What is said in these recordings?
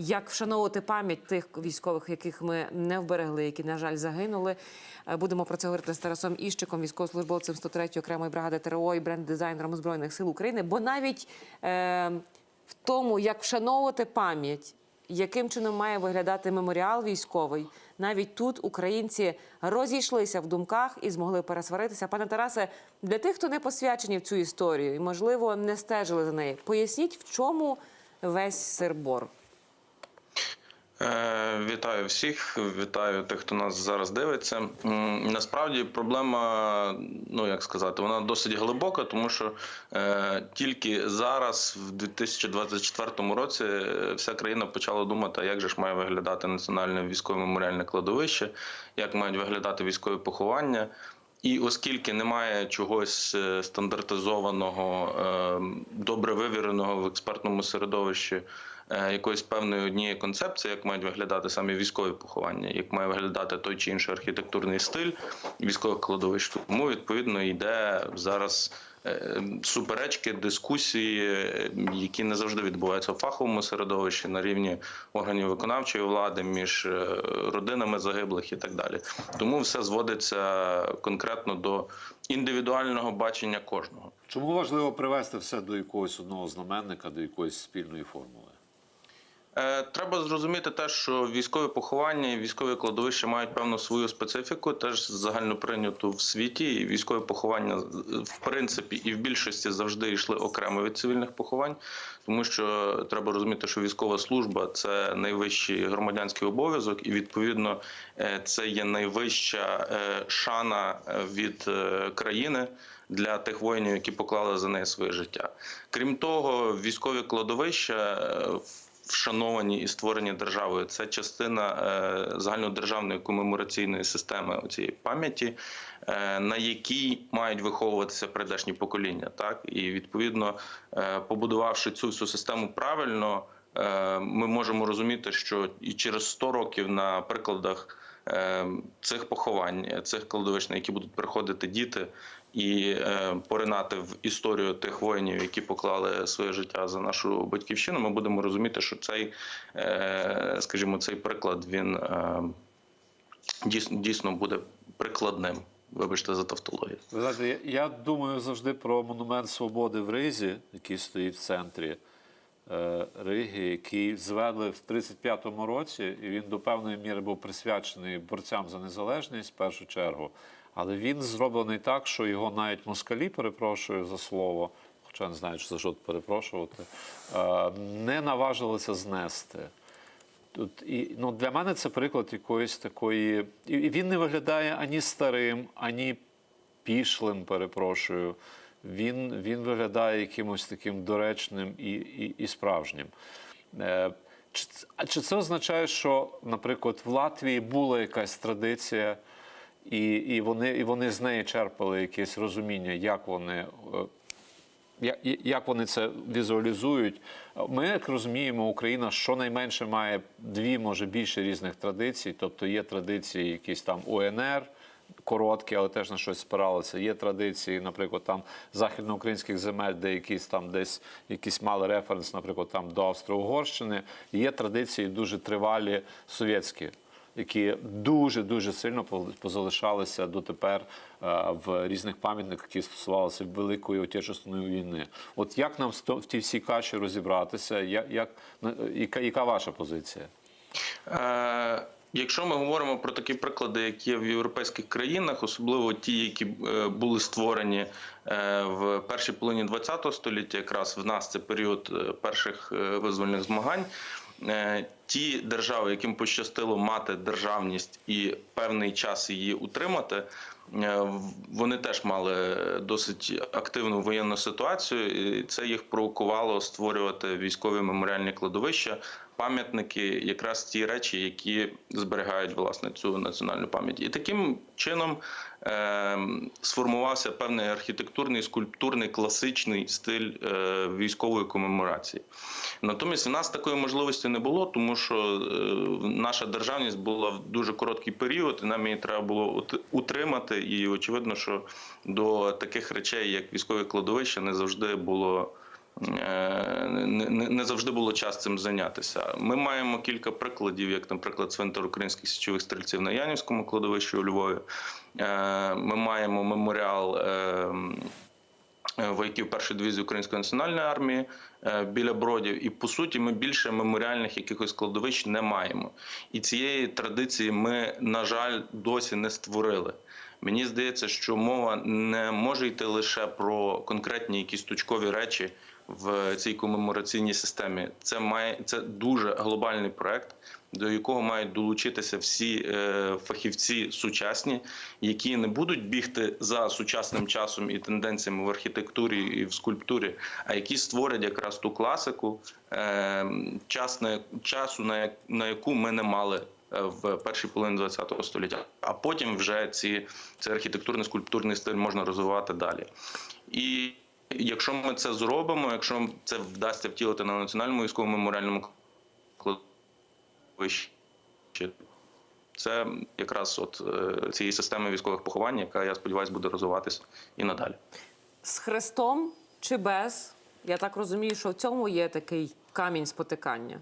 як вшановувати пам'ять тих військових, яких ми не вберегли, які на жаль загинули. Е, Будемо про це говорити з Тарасом Іщиком, військовослужбовцем 103-ї окремої бригади ТРО і бренд-дизайнером збройних сил України. Бо навіть е, в тому, як вшановувати пам'ять, яким чином має виглядати меморіал військовий, навіть тут українці розійшлися в думках і змогли пересваритися. Пане Тарасе, для тих, хто не посвячені в цю історію і, можливо, не стежили за нею, поясніть, в чому весь сирбор. Е, Вітаю всіх, вітаю тих, хто нас зараз дивиться. Насправді проблема, ну як сказати, вона досить глибока, тому що е, тільки зараз, в 2024 році, е, вся країна почала думати, як же ж має виглядати національне військове меморіальне кладовище, як мають виглядати військові поховання. І оскільки немає чогось е, стандартизованого, е, добре вивіреного в експертному середовищі якоїсь певної однієї концепції, як мають виглядати самі військові поховання, як має виглядати той чи інший архітектурний стиль військових кладовищ. Тому відповідно йде зараз. е, Суперечки, дискусії, е, які не завжди відбуваються в фаховому середовищі на рівні органів виконавчої влади між е, родинами загиблих і так далі. Тому все зводиться конкретно до індивідуального бачення кожного. Чому важливо привести все до якогось одного знаменника, до якоїсь спільної формули? Е, Треба зрозуміти те, що військові поховання і військові кладовища мають певну свою специфіку, теж загально прийняту в світі. І військові поховання в принципі і в більшості завжди йшли окремо від цивільних поховань, тому що треба розуміти, що військова служба це найвищий громадянський обов'язок, і відповідно е, це є найвища е, шана від країни. Для тих воїнів, які поклали за неї своє життя, крім того, військові кладовища е, вшановані і створені державою. Це частина е, загальнодержавної комемораційної системи цієї пам'яті, е, на якій мають виховуватися прийдешні покоління. Так і відповідно, е, побудувавши цю всю систему правильно, ми можемо розуміти, що і через 100 років на прикладах. Е, Цих поховань, цих кладовищ, на які будуть приходити діти і е, поринати в історію тих воїнів, які поклали своє життя за нашу батьківщину, ми будемо розуміти, що цей, е, скажімо, цей приклад він е, дійсно, буде прикладним. Вибачте за тавтологію. Ви знаєте, я, я думаю завжди про монумент свободи в Ризі, який стоїть в центрі е, Риги, який звели в 35-му році, і він до певної міри був присвячений борцям за незалежність в першу чергу. Але він зроблений так, що його навіть москалі, перепрошую за слово, хоча не знаю, за що перепрошувати, е, не наважилися знести. Тут і ну для мене це приклад якоїсь такої. І він не виглядає ані старим, ані пішлим, перепрошую. Він, він виглядає якимось таким доречним і, і, і справжнім. Е, чи, чи це означає, що, наприклад, в Латвії була якась традиція, і, і, вони, і вони з неї черпали якесь розуміння, як вони. е, Як вони це візуалізують? Ми, як розуміємо, Україна щонайменше має дві, може більше різних традицій. Тобто є традиції, якісь там УНР, короткі, але теж на щось спиралися. Є традиції, наприклад, там західноукраїнських земель, де якісь там десь якісь мали референс, наприклад, там до Австро-Угорщини. Є традиції дуже тривалі совєтські які дуже дуже сильно позалишалися дотепер е, в різних пам'ятниках, які стосувалися Великої Отечественної війни. От як нам в тій всій каші розібратися? Як, як яка, яка ваша позиція? Якщо ми говоримо про такі приклади, які є в європейських країнах, особливо ті, які е, були створені е, в першій половині ХХ століття, якраз в нас це період е, перших визвольних змагань. Ті держави, яким пощастило мати державність і певний час її утримати, вони теж мали досить активну воєнну ситуацію, і це їх провокувало створювати військові меморіальні кладовища, пам'ятники, якраз ті речі, які зберігають власне цю національну пам'ять. І таким чином е, сформувався певний архітектурний, скульптурний, класичний стиль е, військової комеморації. Натомість в нас такої можливості не було, тому що е, наша державність була в дуже короткий період, і нам її треба було утримати. І очевидно, що до таких речей, як військові кладовища, не завжди було не, не- завжди було час цим зайнятися. Ми маємо кілька прикладів, як, наприклад, цвинтар українських січових стрільців на Янівському кладовищі у Львові. Е, Ми маємо меморіал. е, е, вояків першої дивізії Української національної армії е, біля бродів. І по суті, ми більше меморіальних якихось складовищ не маємо. І цієї традиції ми, на жаль, досі не створили. Мені здається, що мова не може йти лише про конкретні якісь точкові речі в цій комемораційній системі. Це має це дуже глобальний проект, до якого мають долучитися всі е, фахівці сучасні, які не будуть бігти за сучасним часом і тенденціями в архітектурі і в скульптурі, а які створять якраз ту класику е, час на часу, на, на яку ми не мали. е, В першій половині ХХ століття, а потім вже ці цей архітектурний скульптурний стиль можна розвивати далі. І якщо ми це зробимо, якщо це вдасться втілити на національному військовому меморіальному кладовищі, це якраз от е, цієї системи військових поховань, яка я сподіваюся буде розвиватися і надалі. З хрестом чи без? Я так розумію, що в цьому є такий камінь спотикання.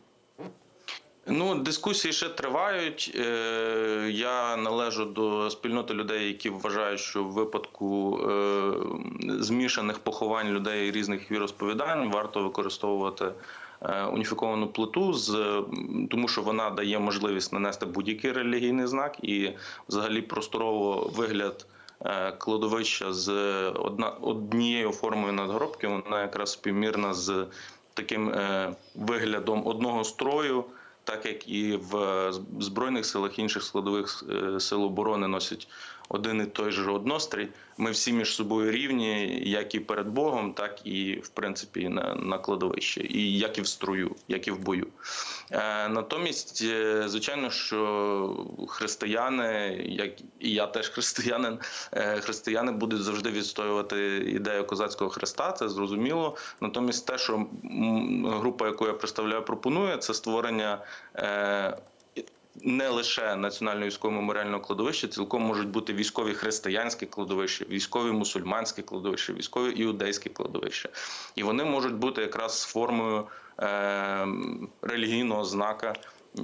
Ну, дискусії ще тривають. Е, Я належу до спільноти людей, які вважають, що в випадку е, змішаних поховань людей різних віросповідань варто використовувати е, уніфіковану плиту, з тому що вона дає можливість нанести будь-який релігійний знак і взагалі просторово вигляд. Кладовища з одна однією формою надгробки, вона якраз співмірна з таким виглядом одного строю, так як і в збройних силах інших складових е, сил оборони носять один і той же однострій. Ми всі між собою рівні, як і перед Богом, так і в принципі на, на кладовищі, і як і в строю, як і в бою. Е, натомість, е, звичайно, що християни, як і я теж християнин, е, християни будуть завжди відстоювати ідею козацького хреста, це зрозуміло. Натомість, те, що група, яку я представляю, пропонує, це створення. Е, не лише національне військове меморіальне кладовище, цілком можуть бути військові християнські кладовища, військові мусульманські кладовища, військові іудейські кладовища. І вони можуть бути якраз формою е, релігійного знака,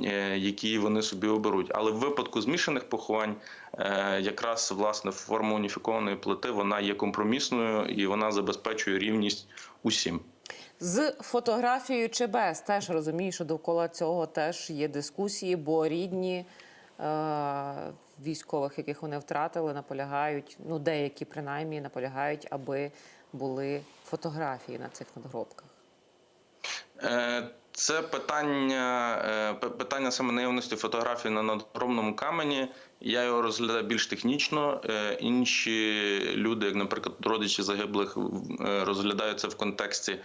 е, який вони собі оберуть. Але в випадку змішаних поховань, е, якраз власне форма уніфікованої плити вона є компромісною і вона забезпечує рівність усім. З фотографією чи без теж розумію, що довкола цього теж є дискусії, бо рідні е- військових, яких вони втратили, наполягають, ну деякі принаймні наполягають, аби були фотографії на цих надгробках. Е, Це питання, е, питання саме наявності фотографій на надгробному камені. Я його розглядаю більш технічно. Е, Інші люди, як, наприклад, родичі загиблих, е, розглядають це в контексті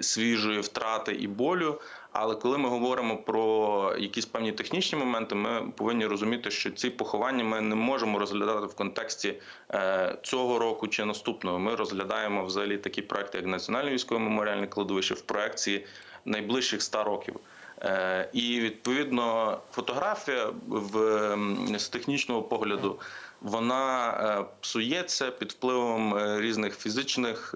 свіжої втрати і болю. Але коли ми говоримо про якісь певні технічні моменти, ми повинні розуміти, що ці поховання ми не можемо розглядати в контексті цього року чи наступного. Ми розглядаємо взагалі такі проекти, як Національне військове меморіальне кладовище в проекції найближчих 100 років. Е, І відповідно фотографія в з технічного погляду вона е, псується під впливом е, різних фізичних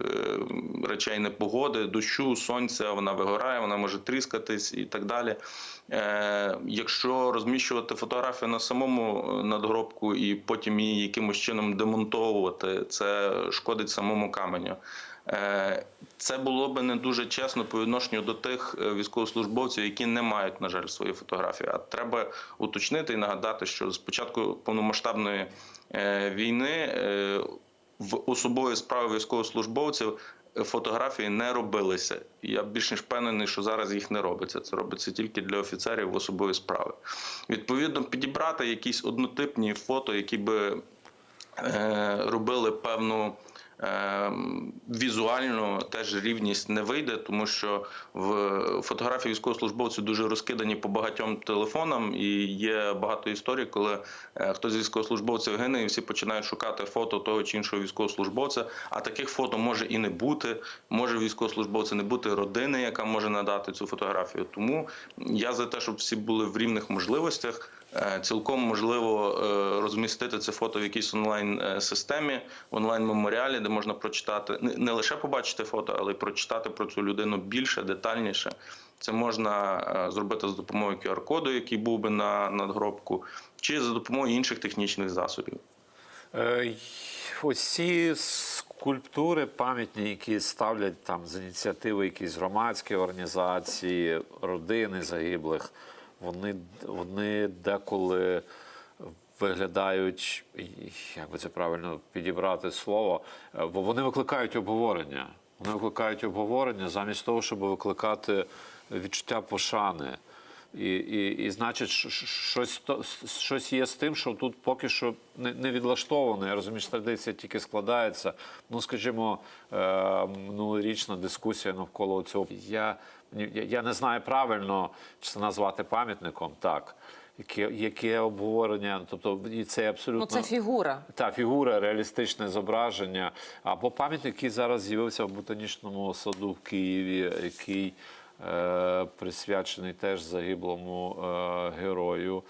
речей, непогоди, дощу, сонця. Вона вигорає, вона може тріскатись і так далі. Якщо розміщувати фотографію на самому надгробку і потім її якимось чином демонтовувати, це шкодить самому каменю. Е, Це було би не дуже чесно по відношенню до тих е, військовослужбовців, які не мають, на жаль, свої фотографії. А треба уточнити і нагадати, що з початку повномасштабної е, війни в особової справи військовослужбовців фотографії не робилися. Я більш ніж впевнений, що зараз їх не робиться. Це робиться тільки для офіцерів в особової справи. Відповідно, підібрати якісь однотипні фото, які би робили певну. Е, Візуально теж рівність не вийде, тому що в фотографії військовослужбовців дуже розкидані по багатьом телефонам, і є багато історій, коли е, хтось з військовослужбовців гине, і всі починають шукати фото того чи іншого військовослужбовця. А таких фото може і не бути. Може військовослужбовця не бути родини, яка може надати цю фотографію. Тому я за те, щоб всі були в рівних можливостях. Е, Цілком можливо е, розмістити це фото в якійсь онлайн е, в онлайн меморіалі, де можна прочитати не- лише побачити фото, але й прочитати про цю людину більше, детальніше. Це можна зробити за допомогою QR-коду, який був би на надгробку, чи за допомогою інших технічних засобів. Й- скульптури пам'ятні, які ставлять там з ініціативи якісь громадські організації, родини загиблих, вони, вони деколи виглядають, як би це правильно підібрати слово, е, бо вони викликають обговорення. Вони викликають обговорення замість того, щоб викликати відчуття пошани. І, і, і значить, щось, щось є з тим, що тут поки що не, не відлаштовано. Я розумію, що традиція тільки складається. Ну, скажімо, е, минулорічна дискусія навколо цього. Я, я, я не знаю правильно, чи це назвати пам'ятником, так. Яке, яке обговорення, тобто і це абсолютно Ну, це фігура. та фігура, реалістичне зображення. Або пам'ятник, який зараз з'явився в ботанічному саду в Києві, який присвячений теж загиблому е, герою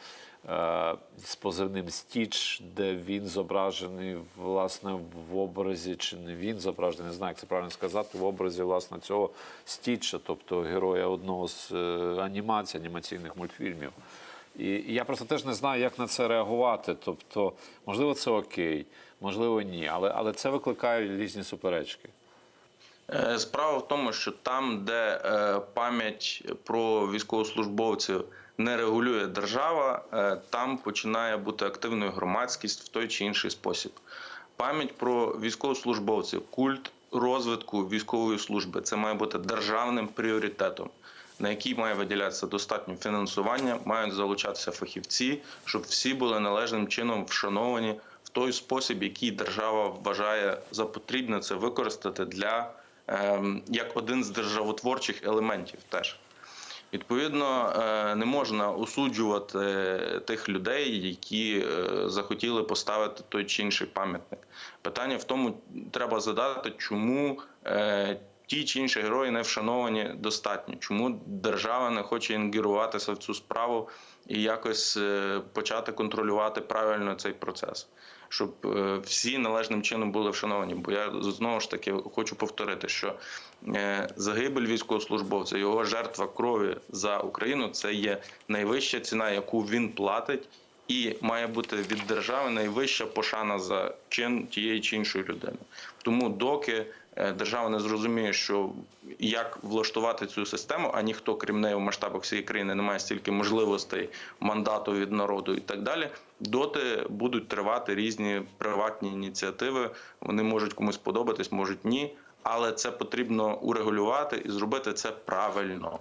е, з позивним Стіч, де він зображений власне в образі, чи не він зображений, не знаю, як це правильно сказати, в образі власне цього Стіча, тобто героя одного з е, анімацій, анімаційних мультфільмів. І я просто теж не знаю, як на це реагувати. Тобто, можливо, це окей, можливо, ні. Але, але це викликає різні суперечки. Е, Справа в тому, що там, де е, пам'ять про військовослужбовців не регулює держава, е, там починає бути активною громадськість в той чи інший спосіб. Пам'ять про військовослужбовців, культ розвитку військової служби це має бути державним пріоритетом, на який має виділятися достатньо фінансування, мають залучатися фахівці, щоб всі були належним чином вшановані в той спосіб, який держава вважає за потрібне це використати для як один з державотворчих елементів теж. Відповідно, е, не можна осуджувати тих людей, які е, захотіли поставити той чи інший пам'ятник. Питання в тому, треба задати, чому е, ті чи інші герої не вшановані достатньо, чому держава не хоче інгеруватися в цю справу і якось е, почати контролювати правильно цей процес. Щоб е, всі належним чином були вшановані. Бо я знову ж таки хочу повторити, що е, загибель військовослужбовця, його жертва крові за Україну це є найвища ціна, яку він платить, і має бути від держави найвища пошана за чин тієї чи іншої людини. Тому доки держава не зрозуміє, що як влаштувати цю систему, а ніхто, крім неї, в масштабах всієї країни не має стільки можливостей мандату від народу і так далі. Доти будуть тривати різні приватні ініціативи. Вони можуть комусь подобатись, можуть ні. Але це потрібно урегулювати і зробити це правильно.